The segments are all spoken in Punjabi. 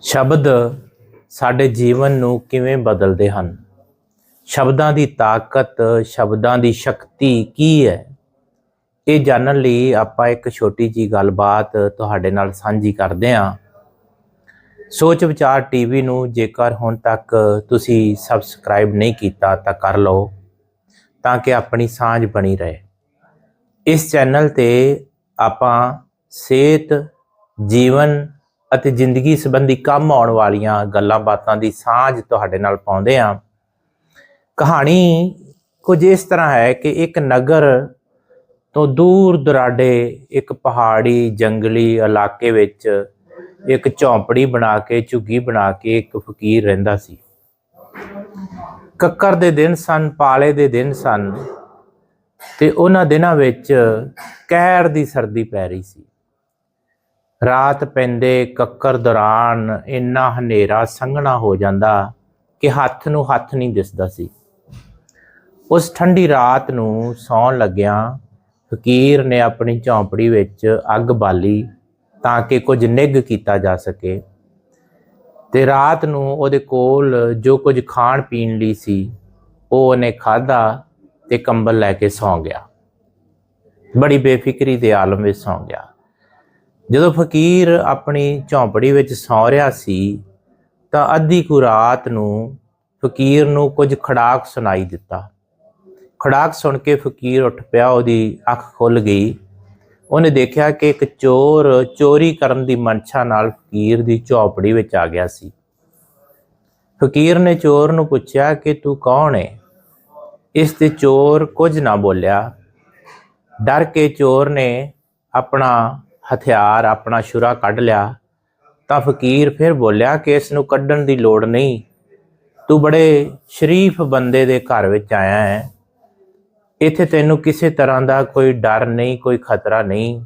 ਸ਼ਬਦ ਸਾਡੇ ਜੀਵਨ ਨੂੰ ਕਿਵੇਂ ਬਦਲਦੇ ਹਨ? ਸ਼ਬਦਾਂ ਦੀ ਤਾਕਤ, ਸ਼ਬਦਾਂ ਦੀ ਸ਼ਕਤੀ ਕੀ ਹੈ? ਇਹ ਜਾਣਨ ਲਈ ਆਪਾਂ ਇੱਕ ਛੋਟੀ ਜੀ ਗੱਲਬਾਤ ਤੁਹਾਡੇ ਨਾਲ ਸਾਂਝੀ ਕਰਦੇ ਹਾਂ। ਸੋਚ ਵਿਚਾਰ ਟੀਵੀ ਨੂੰ ਜੇਕਰ ਹੁਣ ਤੱਕ ਤੁਸੀਂ ਸਬਸਕ੍ਰਾਈਬ ਨਹੀਂ ਕੀਤਾ ਤਾਂ ਕਰ ਲਓ, ਤਾਂ ਕਿ ਆਪਣੀ ਸਾਂਝ ਬਣੀ ਰਹੇ। ਇਸ ਚੈਨਲ ਤੇ ਆਪਾਂ ਸਿਹਤ, ਜੀਵਨ ਅਤੇ ਜ਼ਿੰਦਗੀ ਸੰਬੰਧੀ ਕੰਮ ਆਉਣ ਵਾਲੀਆਂ ਗੱਲਾਂ ਬਾਤਾਂ ਦੀ ਸਾਂਝ ਤੁਹਾਡੇ ਨਾਲ ਪਾਉਂਦੇ ਹਾਂ। ਕਹਾਣੀ ਕੁਝ ਇਸ ਤਰ੍ਹਾਂ ਹੈ ਕਿ ਇੱਕ ਨਗਰ ਤੋਂ ਦੂਰ ਦੁਰਾਡੇ ਇੱਕ ਪਹਾੜੀ, ਜੰਗਲੀ ਇਲਾਕੇ ਵਿੱਚ ਇੱਕ ਝੌਂਪੜੀ ਬਣਾ ਕੇ, ਝੁੱਗੀ ਬਣਾ ਕੇ ਇੱਕ ਫਕੀਰ ਰਹਿੰਦਾ ਸੀ। ਕੱਕਰ ਦੇ ਦਿਨ ਸਨ, ਪਾਲੇ ਦੇ ਦਿਨ ਸਨ ਤੇ ਉਹਨਾਂ ਦਿਨਾਂ ਵਿੱਚ ਕਹਿਰ ਦੀ ਸਰਦੀ ਪੈ ਰਹੀ ਸੀ। ਰਾਤ ਪੈਂਦੇ ਕੱਕਰ ਦੌਰਾਨ ਇੰਨਾ ਹਨੇਰਾ ਸੰਘਣਾ ਹੋ ਜਾਂਦਾ ਕਿ ਹੱਥ ਨੂੰ ਹੱਥ ਨਹੀਂ ਦਿਸਦਾ ਸੀ। ਉਸ ਠੰਡੀ ਰਾਤ ਨੂੰ ਸੌਣ ਲੱਗਿਆਂ ਫਕੀਰ ਨੇ ਆਪਣੀ ਝੌਂਪੜੀ ਵਿੱਚ ਅੱਗ ਬਾਲੀ ਤਾਂ ਕਿ ਕੁਝ ਨਿੱਘ ਕੀਤਾ ਜਾ ਸਕੇ ਤੇ ਰਾਤ ਨੂੰ ਉਹਦੇ ਕੋਲ ਜੋ ਕੁਝ ਖਾਣ ਪੀਣ ਲਈ ਸੀ, ਉਹ ਉਹਨੇ ਖਾਦਾ ਤੇ ਕੰਬਲ ਲੈ ਕੇ ਸੌਂ ਗਿਆ। ਬੜੀ ਬੇਫਿਕਰੀ ਦੇ ਆਲਮ ਵਿੱਚ ਸੌਂ ਗਿਆ। ਜਦੋਂ ਫਕੀਰ ਆਪਣੀ ਝੌਂਪੜੀ ਵਿੱਚ ਸੌਂ ਰਿਹਾ ਸੀ, ਤਾਂ ਅੱਧੀ ਕੁ ਰਾਤ ਨੂੰ ਫਕੀਰ ਨੂੰ ਕੁਝ ਖੜਾਕ ਸੁਣਾਈ ਦਿੱਤਾ। ਖੜਾਕ ਸੁਣ ਕੇ ਫਕੀਰ ਉੱਠ ਪਿਆ, ਉਹਦੀ ਅੱਖ ਖੁੱਲ ਗਈ। ਉਹਨੇ ਦੇਖਿਆ ਕਿ ਇੱਕ ਚੋਰ ਚੋਰੀ ਕਰਨ ਦੀ ਮਨਸ਼ਾ ਨਾਲ ਫਕੀਰ ਦੀ ਝੌਂਪੜੀ ਵਿੱਚ ਆ ਗਿਆ ਸੀ। ਫਕੀਰ ਨੇ ਚੋਰ ਨੂੰ ਪੁੱਛਿਆ ਕਿ, ਤੂੰ ਕੌਣ ਹੈ ਇਸ ਤੇ ਚੋਰ ਕੁਝ ਨਾ ਬੋਲਿਆ। ਡਰ ਕੇ ਚੋਰ ਨੇ ਆਪਣਾ ਹਥਿਆਰ ਆਪਣਾ ਸ਼ੁਰਾ ਕੱਢ ਲਿਆ, ਤਾਂ ਫਕੀਰ ਫਿਰ ਬੋਲਿਆ ਕਿ ਇਸ ਨੂੰ ਕੱਢਣ ਦੀ ਲੋੜ ਨਹੀਂ। ਤੂੰ ਬੜੇ ਸ਼ਰੀਫ ਬੰਦੇ ਦੇ ਘਰ ਵਿੱਚ ਆਇਆ ਹੈ। ਇੱਥੇ ਤੈਨੂੰ ਕਿਸੇ ਤਰ੍ਹਾਂ ਦਾ ਕੋਈ ਡਰ ਨਹੀਂ, ਕੋਈ ਖਤਰਾ ਨਹੀਂ।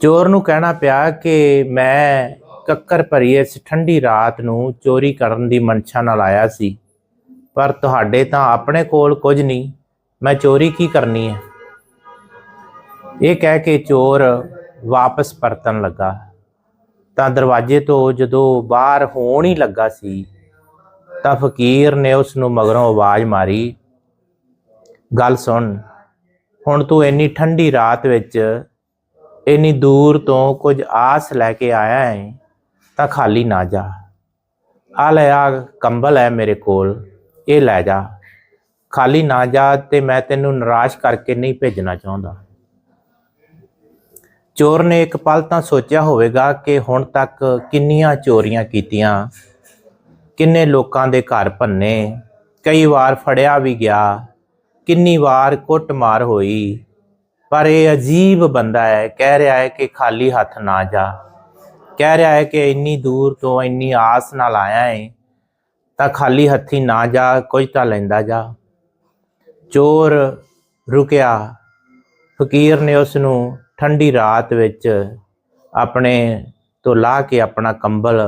ਚੋਰ ਨੂੰ ਕਹਿਣਾ ਪਿਆ ਕਿ ਮੈਂ ਕੱਕਰ ਭਰੀ ਇਸ ਠੰਡੀ ਰਾਤ ਨੂੰ ਚੋਰੀ ਕਰਨ ਦੀ ਮਨਸ਼ਾ ਨਾਲ ਆਇਆ ਸੀ, ਪਰ ਤੁਹਾਡੇ ਤਾਂ ਆਪਣੇ ਕੋਲ ਕੁਝ ਨਹੀਂ। ਮੈਂ ਚੋਰੀ ਕੀ ਕਰਨੀ ਹੈ? ਇਹ ਕਹਿ ਕੇ ਚੋਰ ਵਾਪਸ ਪਰਤਣ ਲੱਗਾ। ਤਾਂ ਦਰਵਾਜ਼ੇ ਤੋਂ ਜਦੋਂ ਬਾਹਰ ਹੋਣ ਹੀ ਲੱਗਾ ਸੀ, ਤਾਂ ਫਕੀਰ ਨੇ ਉਸ ਨੂੰ ਮਗਰੋਂ ਆਵਾਜ਼ ਮਾਰੀ, ਗੱਲ ਸੁਣ, ਹੁਣ ਤੂੰ ਇੰਨੀ ਠੰਡੀ ਰਾਤ ਵਿੱਚ ਇੰਨੀ ਦੂਰ ਤੋਂ ਕੁਝ ਆਸ ਲੈ ਕੇ ਆਇਆ ਹੈ, ਤਾਂ ਖਾਲੀ ਨਾ ਜਾ। ਆ ਲੈ ਆ ਕੰਬਲ ਹੈ ਮੇਰੇ ਕੋਲ, ਇਹ ਲੈ ਜਾ। ਖਾਲੀ ਨਾ ਜਾ ਤੇ ਮੈਂ ਤੈਨੂੰ ਨਿਰਾਸ਼ ਕਰਕੇ ਨਹੀਂ ਭੇਜਣਾ ਚਾਹੁੰਦਾ। ਚੋਰ ਨੇ ਇੱਕ ਪਲ ਤਾਂ ਸੋਚਿਆ ਹੋਵੇਗਾ ਕਿ ਹੁਣ ਤੱਕ ਕਿੰਨੀਆਂ ਚੋਰੀਆਂ ਕੀਤੀਆਂ, ਕਿੰਨੇ ਲੋਕਾਂ ਦੇ ਘਰ ਭੰਨੇ, ਕਈ ਵਾਰ ਫੜਿਆ ਵੀ ਗਿਆ, ਕਿੰਨੀ ਵਾਰ ਕੁੱਟਮਾਰ ਹੋਈ, ਪਰ ਇਹ ਅਜੀਬ ਬੰਦਾ ਹੈ, ਕਹਿ ਰਿਹਾ ਹੈ ਕਿ ਖਾਲੀ ਹੱਥ ਨਾ ਜਾ। ਕਹਿ ਰਿਹਾ ਹੈ ਕਿ ਇੰਨੀ ਦੂਰ ਤੋਂ ਇੰਨੀ ਆਸ ਨਾਲ ਆਇਆ ਹੈ ਤਾਂ ਖਾਲੀ ਹੱਥੀ ਨਾ ਜਾ, ਕੁਝ ਤਾਂ ਲੈਂਦਾ ਜਾ। ਚੋਰ ਰੁਕਿਆ, ਫਕੀਰ ਨੇ ਉਸ ਨੂੰ ਠੰਡੀ ਰਾਤ ਵਿੱਚ ਆਪਣੇ ਤੋਂ ਲਾ ਕੇ ਆਪਣਾ ਕੰਬਲ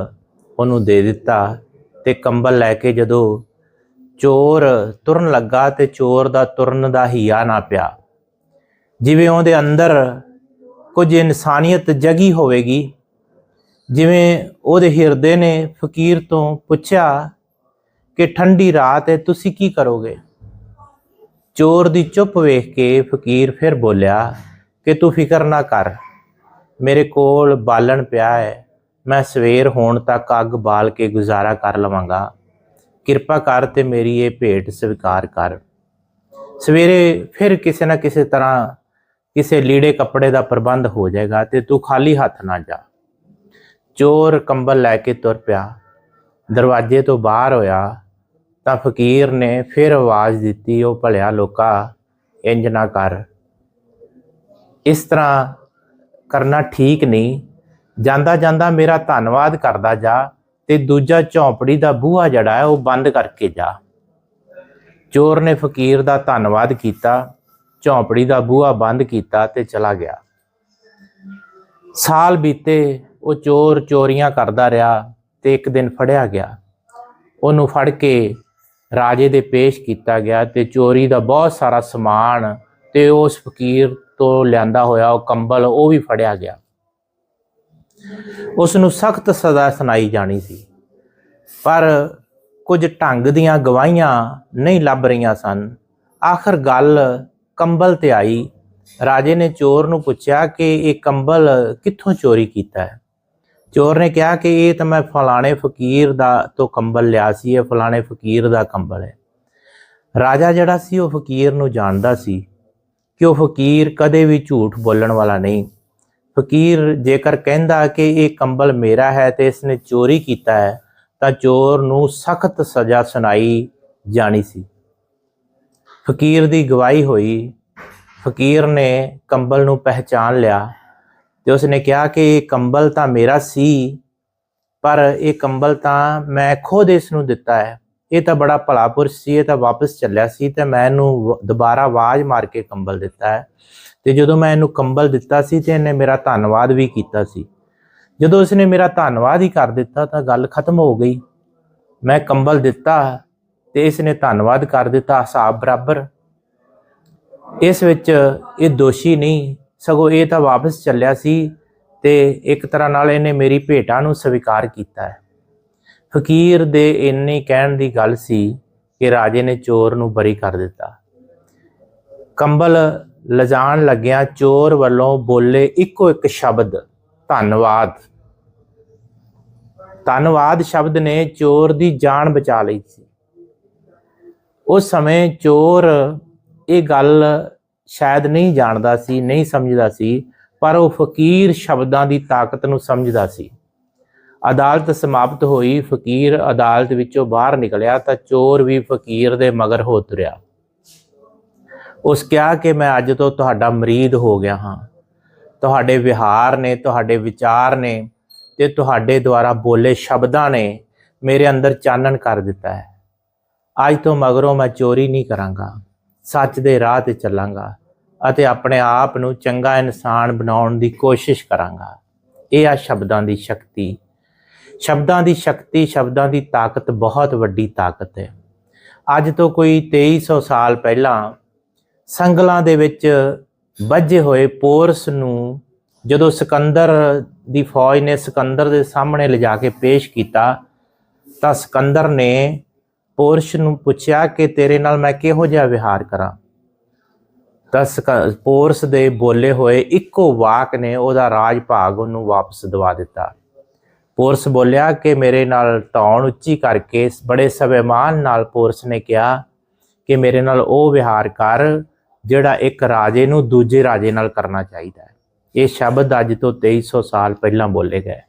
ਉਹਨੂੰ ਦੇ ਦਿੱਤਾ ਤੇ ਕੰਬਲ ਲੈ ਕੇ ਜਦੋਂ ਚੋਰ ਤੁਰਨ ਲੱਗਾ ਤੇ ਚੋਰ ਦਾ ਤੁਰਨ ਦਾ ਹੀਆ ਨਾ ਪਿਆ। ਜਿਵੇਂ ਉਹਦੇ ਅੰਦਰ ਕੁਝ ਇਨਸਾਨੀਅਤ ਜਗੀ ਹੋਵੇਗੀ, ਜਿਵੇਂ ਉਹਦੇ ਹਿਰਦੇ ਨੇ ਫਕੀਰ ਤੋਂ ਪੁੱਛਿਆ ਕਿ ਠੰਡੀ ਰਾਤ ਹੈ, ਤੁਸੀਂ ਕੀ ਕਰੋਗੇ? ਚੋਰ ਦੀ ਚੁੱਪ ਵੇਖ ਕੇ ਫਕੀਰ ਫਿਰ ਬੋਲਿਆ ਕਿ ਤੂੰ ਫਿਕਰ ਨਾ ਕਰ। ਮੇਰੇ ਕੋਲ ਬਾਲਣ ਪਿਆ ਹੈ। ਮੈਂ ਸਵੇਰ ਹੋਣ ਤੱਕ ਅੱਗ ਬਾਲ ਕੇ ਗੁਜ਼ਾਰਾ ਕਰ ਲਵਾਂਗਾ। ਕਿਰਪਾ ਕਰ ਤੇ ਮੇਰੀ ਇਹ ਭੇਟ ਸਵੀਕਾਰ ਕਰ। ਸਵੇਰੇ ਫਿਰ ਕਿਸੇ ਨਾ ਕਿਸੇ ਤਰ੍ਹਾਂ ਕਿਸੇ ਲੀੜੇ ਕੱਪੜੇ ਦਾ ਪ੍ਰਬੰਧ ਹੋ ਜਾਏਗਾ ਤੇ ਤੂੰ ਖਾਲੀ ਹੱਥ ਨਾ ਜਾ। ਚੋਰ ਕੰਬਲ ਲੈ ਕੇ ਤੁਰ ਪਿਆ। ਦਰਵਾਜ਼ੇ ਤੋਂ ਬਾਹਰ ਹੋਇਆ ਤਾਂ ਫਕੀਰ ਨੇ ਫਿਰ ਆਵਾਜ਼ ਦਿੱਤੀ, ਉਹ ਭਲਿਆ ਲੋਕਾ, ਇੰਜ ਨਾ ਕਰ। ਇਸ ਤਰ੍ਹਾਂ ਕਰਨਾ ਠੀਕ ਨਹੀਂ। ਜਾਂਦਾ ਜਾਂਦਾ ਮੇਰਾ ਧੰਨਵਾਦ ਕਰਦਾ ਜਾ ਤੇ ਦੂਜਾ ਝੌਂਪੜੀ ਦਾ ਬੂਹਾ ਜੜਾ ਹੈ ਉਹ ਬੰਦ ਕਰਕੇ ਜਾ। ਚੋਰ ਨੇ ਫਕੀਰ ਦਾ ਧੰਨਵਾਦ ਕੀਤਾ, ਝੌਂਪੜੀ ਦਾ ਬੂਹਾ ਬੰਦ ਕੀਤਾ ਤੇ ਚਲਾ ਗਿਆ। ਸਾਲ ਬੀਤੇ ਉਹ ਚੋਰ ਚੋਰੀਆਂ ਕਰਦਾ ਰਿਹਾ ਤੇ ਇੱਕ ਦਿਨ ਫੜਿਆ ਗਿਆ। ਉਹਨੂੰ ਫੜ ਕੇ ਰਾਜੇ ਦੇ ਪੇਸ਼ ਕੀਤਾ ਗਿਆ ਤੇ ਚੋਰੀ ਦਾ ਬਹੁਤ ਸਾਰਾ ਸਮਾਨ ਤੇ ਉਸ ਫਕੀਰ ਤੋਂ ਲਿਆਂਦਾ ਹੋਇਆ ਉਹ ਕੰਬਲ, ਉਹ ਵੀ ਫੜਿਆ ਗਿਆ। ਉਸ ਨੂੰ ਸਖਤ ਸਜ਼ਾ ਸੁਣਾਈ ਜਾਣੀ ਸੀ। ਪਰ ਕੁਝ ਢੰਗ ਦੀਆਂ ਗਵਾਹੀਆਂ ਨਹੀਂ ਲੱਭ ਰਹੀਆਂ ਸਨ। ਆਖਰ ਗੱਲ ਕੰਬਲ ਤੇ ਆਈ। ਰਾਜੇ ਨੇ ਚੋਰ ਨੂੰ ਪੁੱਛਿਆ ਕਿ ਇਹ ਕੰਬਲ ਕਿੱਥੋਂ ਚੋਰੀ ਕੀਤਾ ਹੈ? ਚੋਰ ਨੇ ਕਿਹਾ ਕਿ ਇਹ ਤਾਂ ਮੈਂ ਫਲਾਣੇ ਫਕੀਰ ਦਾ ਤੋਂ ਕੰਬਲ ਲਿਆ ਸੀ, ਇਹ ਫਲਾਣੇ ਫਕੀਰ ਦਾ ਕੰਬਲ ਹੈ। ਰਾਜਾ ਜਿਹੜਾ ਸੀ ਉਹ ਫਕੀਰ ਨੂੰ ਜਾਣਦਾ ਸੀ। ਕਿ ਉਹ ਫਕੀਰ ਕਦੇ ਵੀ ਝੂਠ ਬੋਲਣ ਵਾਲਾ ਨਹੀਂ। ਫਕੀਰ ਜੇਕਰ ਕਹਿੰਦਾ ਕਿ ਇਹ ਕੰਬਲ ਮੇਰਾ ਹੈ ਤੇ ਇਸਨੇ ਚੋਰੀ ਕੀਤਾ ਹੈ, ਤਾਂ ਚੋਰ ਨੂੰ ਸਖਤ ਸਜ਼ਾ ਸੁਣਾਈ ਜਾਣੀ ਸੀ। ਫਕੀਰ ਦੀ ਗਵਾਹੀ ਹੋਈ। ਫਕੀਰ ਨੇ ਕੰਬਲ ਨੂੰ ਪਹਿਚਾਨ ਲਿਆ ਤੇ ਉਸਨੇ ਕਿਹਾ ਕਿ ਇਹ ਕੰਬਲ ਤਾਂ ਮੇਰਾ ਸੀ, ਪਰ ਇਹ ਕੰਬਲ ਤਾਂ ਮੈਂ ਖੁਦ ਇਸ ਨੂੰ ਦਿੱਤਾ ਹੈ। ਇਹ ਤਾਂ ਬੜਾ ਭਲਾ ਪੁਰਸ਼ ਸੀ, ਇਹ ਤਾਂ ਵਾਪਸ ਚੱਲਿਆ ਸੀ ਤੇ ਮੈਂ ਇਹਨੂੰ ਵ- ਦੁਬਾਰਾ ਆਵਾਜ਼ ਮਾਰ ਕੇ ਕੰਬਲ ਦਿੱਤਾ ਹੈ। ਤੇ ਜਦੋਂ ਮੈਂ ਇਹਨੂੰ ਕੰਬਲ ਦਿੱਤਾ ਸੀ ਤੇ ਇਹਨੇ ਮੇਰਾ ਧੰਨਵਾਦ ਵੀ ਕੀਤਾ ਸੀ। ਜਦੋਂ ਉਸਨੇ ਮੇਰਾ ਧੰਨਵਾਦ ਹੀ ਕਰ ਦਿੱਤਾ ਤਾਂ ਗੱਲ ਖਤਮ ਹੋ ਗਈ। ਮੈਂ ਕੰਬਲ ਦਿੱਤਾ ਤੇ ਇਸਨੇ ਧੰਨਵਾਦ ਕਰ ਦਿੱਤਾ, ਹਿਸਾਬ ਬਰਾਬਰ। ਇਸ ਵਿੱਚ ਇਹ ਦੋਸ਼ੀ ਨਹੀਂ, ਸਗੋਂ ਇਹ ਤਾਂ ਵਾਪਸ ਚੱਲਿਆ ਸੀ ਤੇ ਇੱਕ ਤਰ੍ਹਾਂ ਨਾਲ ਇਹਨੇ ਮੇਰੀ ਭੇਟਾ ਨੂੰ ਸਵੀਕਾਰ ਕੀਤਾ ਹੈ। ਫਕੀਰ ਦੇ ਇੰਨੇ ਕਹਿਣ ਦੀ ਗੱਲ ਸੀ ਕਿ ਰਾਜੇ ਨੇ ਚੋਰ ਨੂੰ ਬਰੀ ਕਰ ਦਿੱਤਾ। ਕੰਬਲ ਲਜਾਣ ਲੱਗਿਆ ਚੋਰ ਵੱਲੋਂ ਬੋਲੇ ਇੱਕੋ ਇੱਕ ਸ਼ਬਦ, ਧੰਨਵਾਦ। ਧੰਨਵਾਦ ਸ਼ਬਦ ਨੇ ਚੋਰ ਦੀ ਜਾਨ ਬਚਾ ਲਈ ਸੀ। ਉਸ ਸਮੇਂ ਚੋਰ ਇਹ ਗੱਲ ਸ਼ਾਇਦ ਨਹੀਂ ਜਾਣਦਾ ਸੀ, ਨਹੀਂ ਸਮਝਦਾ ਸੀ, ਪਰ ਉਹ ਫਕੀਰ ਸ਼ਬਦਾਂ ਦੀ ਤਾਕਤ ਨੂੰ ਸਮਝਦਾ ਸੀ। ਅਦਾਲਤ ਸਮਾਪਤ ਹੋਈ, ਫਕੀਰ ਅਦਾਲਤ ਵਿੱਚੋਂ ਬਾਹਰ ਨਿਕਲਿਆ ਤਾਂ ਚੋਰ ਵੀ ਫਕੀਰ ਦੇ ਮਗਰ ਹੋ ਤੁਰਿਆ। ਉਸ ਕਿਹਾ ਕਿ ਮੈਂ ਅੱਜ ਤੋਂ ਤੁਹਾਡਾ ਮਰੀਦ ਹੋ ਗਿਆ ਹਾਂ। ਤੁਹਾਡੇ ਵਿਹਾਰ ਨੇ, ਤੁਹਾਡੇ ਵਿਚਾਰ ਨੇ ਤੇ ਤੁਹਾਡੇ ਦੁਆਰਾ ਬੋਲੇ ਸ਼ਬਦਾਂ ਨੇ ਮੇਰੇ ਅੰਦਰ ਚਾਨਣ ਕਰ ਦਿੱਤਾ ਹੈ। ਅੱਜ ਤੋਂ ਮਗਰੋਂ ਮੈਂ ਚੋਰੀ ਨਹੀਂ ਕਰਾਂਗਾ। ਸੱਚ ਦੇ ਰਾਹ ਤੇ ਚੱਲਾਂਗਾ ਅਤੇ ਆਪਣੇ ਆਪ ਨੂੰ ਚੰਗਾ ਇਨਸਾਨ ਬਣਾਉਣ ਦੀ ਕੋਸ਼ਿਸ਼ ਕਰਾਂਗਾ। ਇਹ ਆ ਸ਼ਬਦਾਂ ਦੀ ਸ਼ਕਤੀ। ਸ਼ਬਦਾਂ ਦੀ ਸ਼ਕਤੀ, ਸ਼ਬਦਾਂ ਦੀ ਤਾਕਤ ਬਹੁਤ ਵੱਡੀ ਤਾਕਤ ਹੈ। ਅੱਜ ਤੋਂ ਕੋਈ 2300 ਸਾਲ ਪਹਿਲਾਂ ਸੰਗਲਾਂ ਦੇ ਵਿੱਚ ਵੱਜੇ ਹੋਏ ਪੋਰਸ ਨੂੰ ਜਦੋਂ ਸਿਕੰਦਰ ਦੀ ਫੌਜ ਨੇ ਸਿਕੰਦਰ ਦੇ ਸਾਹਮਣੇ ਲਿਜਾ ਕੇ ਪੇਸ਼ ਕੀਤਾ, ਤਾਂ ਸਿਕੰਦਰ ਨੇ ਪੋਰਸ਼ ਨੂੰ ਪੁੱਛਿਆ ਕਿ ਤੇਰੇ ਨਾਲ ਮੈਂ ਕਿਹੋ ਜਿਹਾ ਵਿਹਾਰ ਕਰਾਂ? ਤਾਂ ਸਿਕ- ਪੋਰਸ ਦੇ ਬੋਲੇ ਹੋਏ ਇੱਕੋ ਵਾਕ ਨੇ ਉਹਦਾ ਰਾਜ ਭਾਗ ਉਹਨੂੰ ਵਾਪਸ ਦਵਾ ਦਿੱਤਾ। ਪੋਰਸ ਬੋਲਿਆ ਕਿ ਮੇਰੇ ਨਾਲ ਧੌਣ ਉੱਚੀ ਕਰਕੇ ਬੜੇ ਸਵੈਮਾਨ ਨਾਲ ਪੋਰਸ ਨੇ ਕਿਹਾ ਕਿ ਮੇਰੇ ਨਾਲ ਉਹ ਵਿਹਾਰ ਕਰ, ਜਿਹੜਾ ਇੱਕ ਰਾਜੇ ਨੂੰ ਦੂਜੇ ਰਾਜੇ ਨਾਲ ਕਰਨਾ ਚਾਹੀਦਾ ਹੈ। ਇਹ ਸ਼ਬਦ ਅੱਜ ਤੋਂ 2300 ਸਾਲ ਪਹਿਲਾਂ ਬੋਲੇ ਗਏ।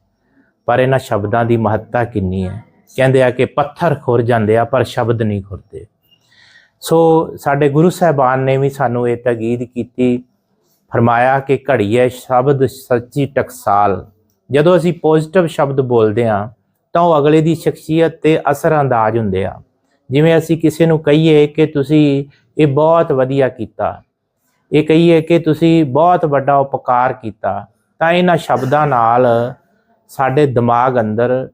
ਪਰ ਇਹਨਾਂ ਸ਼ਬਦਾਂ ਦੀ ਮਹੱਤਤਾ ਕਿੰਨੀ ਹੈ? ਕਹਿੰਦੇ ਆ ਕਿ ਪੱਥਰ ਖੁਰ ਜਾਂਦੇ ਆ, ਪਰ ਸ਼ਬਦ ਨਹੀਂ ਖੁਰਦੇ। ਸੋ ਸਾਡੇ ਗੁਰੂ ਸਾਹਿਬਾਨ ਨੇ ਵੀ ਸਾਨੂੰ ਇਹ ਤਕੀਦ ਕੀਤੀ, ਫਰਮਾਇਆ ਕਿ ਘੜੀਏ ਸ਼ਬਦ ਸੱਚੀ ਟਕਸਾਲ। ਜਦੋਂ ਅਸੀਂ ਪੋਜ਼ਿਟਿਵ ਸ਼ਬਦ ਬੋਲਦੇ ਹਾਂ, ਤਾਂ ਉਹ ਅਗਲੇ ਦੀ ਸ਼ਖਸੀਅਤ ਤੇ ਅਸਰ ਅੰਦਾਜ਼ ਹੁੰਦੇ ਆ। ਜਿਵੇਂ ਅਸੀਂ ਕਿਸੇ ਨੂੰ ਕਹੀਏ ਕਿ ਤੁਸੀਂ ਇਹ ਬਹੁਤ ਵਧੀਆ ਕੀਤਾ, ਇਹ ਕਹੀਏ ਕਿ ਤੁਸੀਂ ਬਹੁਤ ਵੱਡਾ ਉਪਕਾਰ ਕੀਤਾ, ਤਾਂ ਇਹਨਾਂ ਸ਼ਬਦਾਂ ਨਾਲ ਸਾਡੇ ਦਿਮਾਗ ਅੰਦਰ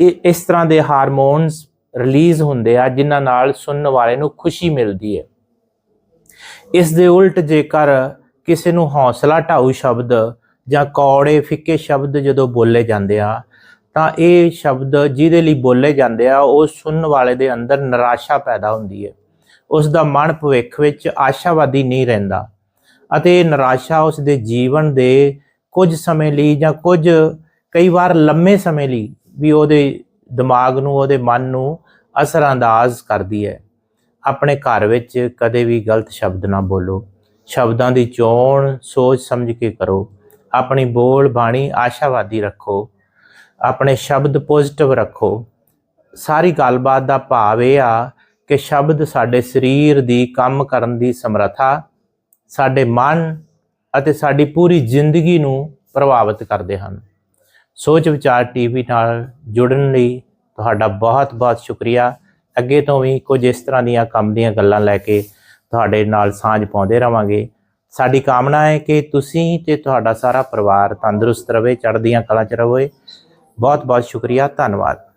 ਇਹ ਇਸ ਤਰ੍ਹਾਂ ਦੇ ਹਾਰਮੋਨਸ ਰਿਲੀਜ਼ ਹੁੰਦੇ ਆ, ਜਿਨ੍ਹਾਂ ਨਾਲ ਸੁਣਨ ਵਾਲੇ ਨੂੰ ਖੁਸ਼ੀ ਮਿਲਦੀ ਹੈ। ਇਸ ਦੇ ਉਲਟ ਜੇਕਰ ਕਿਸੇ ਨੂੰ ਹੌਸਲਾ ਢਾਊ ਸ਼ਬਦ ਜਾਂ ਕੌੜੇ ਫਿੱਕੇ ਸ਼ਬਦ ਜਦੋਂ ਬੋਲੇ ਜਾਂਦੇ ਆ, ਤਾਂ ਇਹ ਸ਼ਬਦ ਜਿਹਦੇ ਲਈ ਬੋਲੇ ਜਾਂਦੇ ਆ, ਉਹ ਸੁਣਨ ਵਾਲੇ ਦੇ ਅੰਦਰ ਨਿਰਾਸ਼ਾ ਪੈਦਾ ਹੁੰਦੀ ਹੈ। ਉਸ ਦਾ ਮਨ ਭਵਿੱਖ ਵਿੱਚ ਆਸ਼ਾਵਾਦੀ ਨਹੀਂ ਰਹਿੰਦਾ ਅਤੇ ਇਹ ਨਿਰਾਸ਼ਾ ਉਸ ਦੇ ਜੀਵਨ ਦੇ ਕੁਝ ਸਮੇਂ ਲਈ ਜਾਂ ਕੁਝ ਕਈ ਵਾਰ ਲੰਮੇ ਸਮੇਂ ਲਈ ਵੀ ਉਹਦੇ ਦਿਮਾਗ ਨੂੰ, ਉਹਦੇ ਮਨ ਨੂੰ ਅਸਰਅੰਦਾਜ਼ ਕਰਦੀ ਹੈ। ਆਪਣੇ ਘਰ ਵਿੱਚ ਕਦੇ ਵੀ ਗਲਤ ਸ਼ਬਦ ਨਾ ਬੋਲੋ। ਸ਼ਬਦਾਂ ਦੀ ਚੋਣ ਸੋਚ ਸਮਝ ਕੇ ਕਰੋ। ਆਪਣੀ ਬੋਲ ਬਾਣੀ ਆਸ਼ਾਵਾਦੀ ਰੱਖੋ, ਆਪਣੇ ਸ਼ਬਦ ਪੋਜ਼ਿਟਿਵ ਰੱਖੋ। ਸਾਰੀ ਗੱਲਬਾਤ ਦਾ ਭਾਵ ਇਹ ਆ ਕਿ ਸ਼ਬਦ ਸਾਡੇ ਸਰੀਰ ਦੀ ਕੰਮ ਕਰਨ ਦੀ ਸਮਰੱਥਾ, ਸਾਡੇ ਮਨ ਅਤੇ ਸਾਡੀ ਪੂਰੀ ਜ਼ਿੰਦਗੀ ਨੂੰ ਪ੍ਰਭਾਵਿਤ ਕਰਦੇ ਹਨ। ਸੋਚ ਵਿਚਾਰ ਟੀਵੀ ਨਾਲ ਜੁੜਨ ਲਈ ਤੁਹਾਡਾ ਬਹੁਤ-ਬਹੁਤ ਸ਼ੁਕਰੀਆ। ਅੱਗੇ ਤੋਂ ਵੀ ਕੁਝ ਇਸ ਤਰ੍ਹਾਂ ਦੀਆਂ ਕੰਮ ਦੀਆਂ ਗੱਲਾਂ ਲੈ ਕੇ ਤੁਹਾਡੇ ਨਾਲ ਸਾਂਝ ਪਾਉਂਦੇ ਰਵਾਂਗੇ। ਸਾਡੀ ਕਾਮਨਾ ਹੈ ਕਿ ਤੁਸੀਂ ਤੇ ਤੁਹਾਡਾ ਸਾਰਾ ਪਰਿਵਾਰ ਤੰਦਰੁਸਤ ਰਹੇ ਚੜ੍ਹਦੀਆਂ ਕਲਾ ਚ ਰਵੇ। ਬਹੁਤ ਬਹੁਤ ਸ਼ੁਕਰੀਆ, ਧੰਨਵਾਦ।